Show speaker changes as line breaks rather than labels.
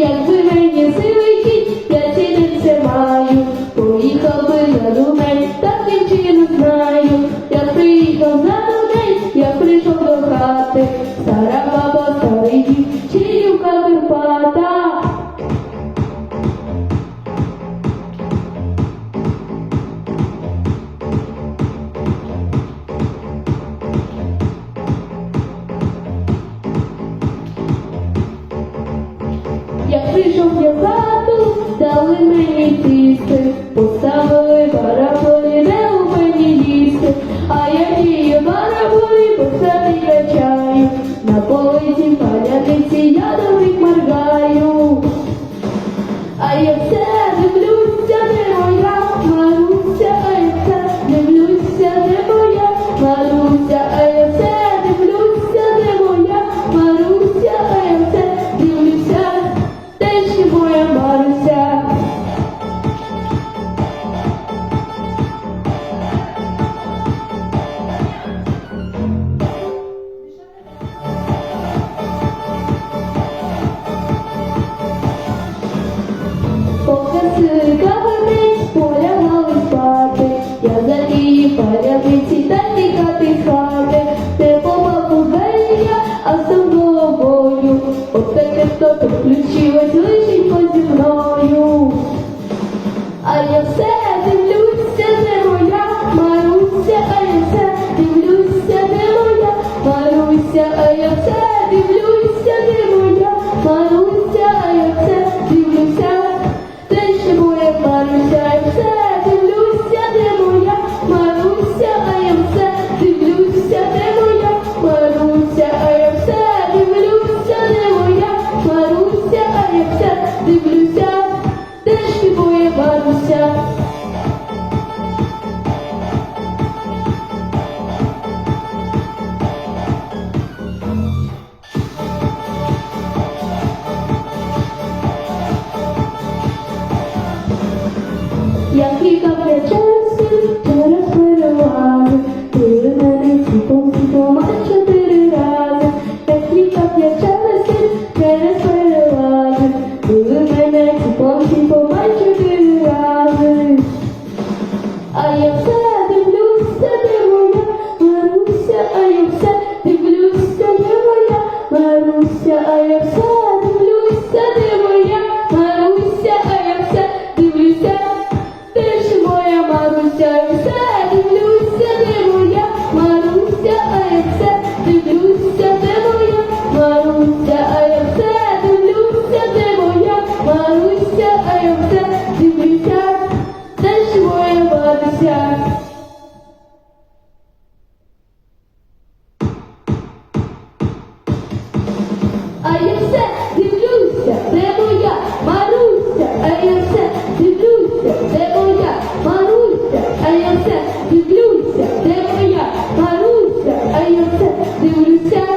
y Прийшов я в хату, дали мені піти. Sırka bakış boyamam Дивишся, все все дивлюся, де моя Маруся, а я все дивлюся, де моя Маруся, а я все дивлюся, де моя Маруся, а я все дивлюся.